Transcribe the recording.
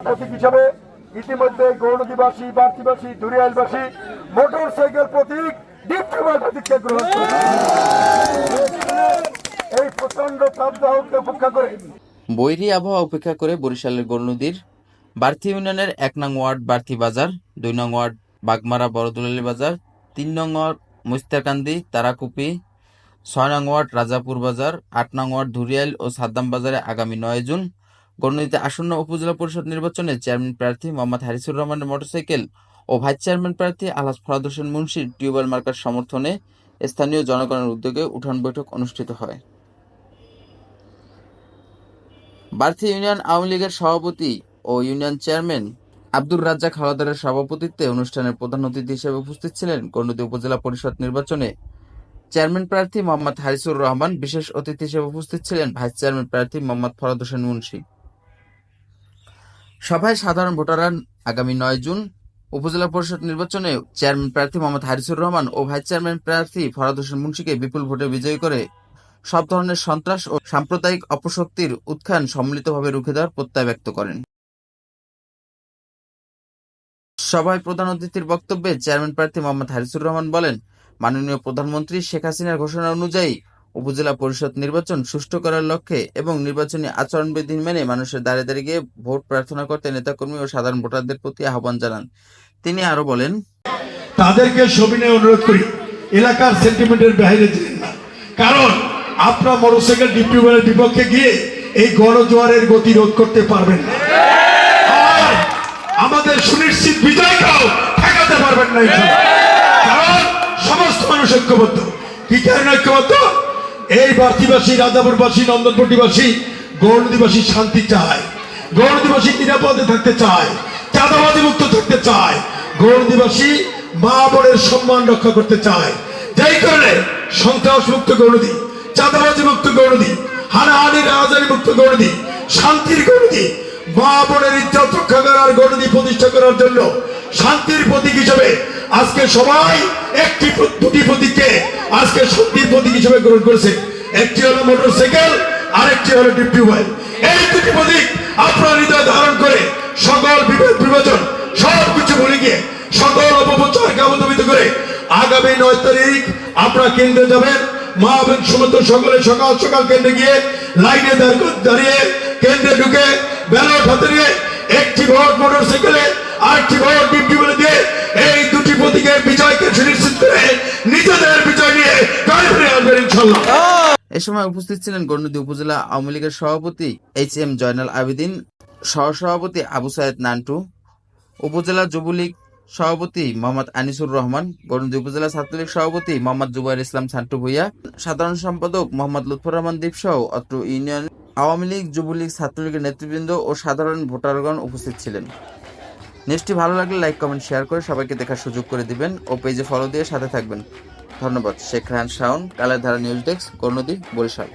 প্রতীক হিসাবে ইতিমধ্যে বার্তিবাসী motor cycle প্রতীক প্রতীককে গ্রহণ এই প্রচণ্ড উপেক্ষা করে বৈরী আবহাওয়া উপেক্ষা করে বরিশালের গোলনদীর বার্থি ইউনিয়নের এক নং ওয়ার্ড বার্থি বাজার, দুই নং ওয়ার্ড বাগমারা বড়দুলালি বাজার, তিন নং ওয়ার্ড মুস্তাকান্দি, তারাকুপি, ছয় নং ওয়ার্ড রাজাপুর বাজার, আট নং ওয়ার্ড ধুরিয়াল ও সাদ্দাম বাজারে আগামী নয় জুন গণনীতে আসন্ন উপজেলা পরিষদ নির্বাচনে চেয়ারম্যান প্রার্থী মোহাম্মদ হারিসুর রহমানের মোটরসাইকেল ও ভাইস চেয়ারম্যান প্রার্থী আলহাজ ফরাদ হোসেন মুন্সির টিউবওয়েল মার্কার সমর্থনে স্থানীয় জনগণের উদ্যোগে উঠান বৈঠক অনুষ্ঠিত হয়। বার্থি ইউনিয়ন আওয়ামী লীগের সভাপতি ও ইউনিয়ন চেয়ারম্যান আব্দুর রাজ্জাক হাওলাদারের সভাপতিত্বে অনুষ্ঠানের প্রধান অতিথি হিসেবে উপস্থিত ছিলেন গণদী উপজেলা পরিষদ নির্বাচনে চেয়ারম্যান প্রার্থী মোহাম্মদ হারিসুর রহমান। বিশেষ অতিথি হিসেবে উপস্থিত ছিলেন ভাইস চেয়ারম্যান প্রার্থী মোহাম্মদ ফরাদ হোসেন মুন্সি। সভায় সাধারণ ভোটাররা আগামী নয় জুন উপজেলা পরিষদ নির্বাচনে চেয়ারম্যান প্রার্থী মোহাম্মদ হারিসুর রহমান ও ভাইস চেয়ারম্যান প্রার্থী ফরাদ হোসেন মুন্সিকে বিপুল ভোটে বিজয়ী করে সব ধরনের সন্ত্রাস ও সাম্প্রদায়িক অপশক্তির উত্থান সম্মিলিতভাবে রুখে দেওয়ার প্রত্যয় ব্যক্ত করেন। সভায় প্রধান অতিথির বক্তব্যে চেয়ারম্যান প্রার্থী মোহাম্মদ হারিসুর রহমান বলেন, মাননীয় প্রধানমন্ত্রী শেখ হাসিনার ঘোষণা অনুযায়ী উপজেলা পরিষদ নির্বাচন সুষ্ঠু করার লক্ষ্যে এবং নির্বাচনী আচরণবিধি মেনে মানুষের দাঁড়িয়ে দাঁড়িয়ে গিয়ে ভোট প্রার্থনা করতে নেতাকর্মী ও সাধারণ ভোটারদের প্রতি আহ্বান জানান। তিনি আরও বলেন, তাদেরকে সবিনয় অনুরোধ করি, এলাকার সেন্টিমেন্টের বাইরে যেন না। কারণ আপনার মোটরসাইকেল ডিপ্টিউবেলের বিপক্ষে গিয়ে এই গণজোয়ারের গতি রোধ করতে পারবেন না। আমাদের সুনিশ্চিত বিজয়টাও ঠেকাতে পারবেন না কারণ সমস্ত মানুষ ঐক্যবদ্ধ। কি কারণে ঐক্যবদ্ধ? এই বার্তিবাসী রাজাপুরবাসী নন্দনপট্টিবাসী গৌরদীবাসী শান্তি চায়। গৌরদীবাসী নিরাপদে থাকতে চায় চাঁদাবাদী মুক্ত থাকতে চায়। গৌরদীবাসী মা বোনের সম্মান রক্ষা করতে চায়। যেই কারণে সন্ত্রাস মুক্ত গৌরদী, চাঁদাবাজি মুক্ত গৌরদী, হানাহানি রাজারি মুক্ত গৌরদী, শান্তির গৌরদী, মা বোনের ইজ্জত রক্ষা করার গৌরদী প্রতিষ্ঠা করার জন্য শান্তির প্রতীক হিসেবে আজকে সবাই একটি দুটি প্রতীককে আজকে শান্তির প্রতীক হিসেবে গ্রহণ করেছে। একটি হলো মোটরসাইকেল, আরেকটি হলো টিউবওয়েল এই দুটি প্রতীক আপনার হৃদয় ধারণ করে সকল বিভেদ, বিভাজন সব কিছু ভুলে গিয়ে সকল অপপ্রচারকে অবদমিত করে আগামী নয় তারিখ আপনারা কেন্দ্রে যাবেন। মা এবং সমস্ত সকলে সকাল সকাল কেন্দ্রে গিয়ে লাইনে দাঁড়- দাঁড়িয়ে কেন্দ্রে ঢুকে ব্যালট হাতে নিয়ে একটি ভোট মোটরসাইকেলে, আরেকটি ভোট ডিপটিউবলে দিয়ে এই দুটি বিজয়কে সুনিশ্চিত করে নিজেদের বিজয় নিয়ে এ সময় উপস্থিত ছিলেন উপজেলা আওয়ামী লীগের সভাপতি এইচ এম জয়নাল আবেদিন, সহসভাপতি আবু নান্টু, উপজেলা যুবলীগ সভাপতি মোহাম্মদ আনিসুর রহমান গণদী উপজেলা ছাত্রলীগ সভাপতি মোহাম্মদ জুবাইর ইসলাম ছান্টু ভুইয়া, সাধারণ সম্পাদক মোহাম্মদ লুৎফর রহমান দ্বীপ সহ অত্র ইউনিয়ন আওয়ামী লীগ, যুবলীগ ছাত্রলীগের নেতৃবৃন্দ ও সাধারণ ভোটারগণ উপস্থিত ছিলেন। নিউজটি ভালো লাগলে লাইক, কমেন্ট, শেয়ার করে সবাইকে দেখার সুযোগ করে দিবেন ও পেজে ফলো দিয়ে সাথে থাকবেন। ধন্যবাদ শেখ রাহান শাওন কালের ধারা নিউজ ডেস্ক কর্ণদী বরিশাল।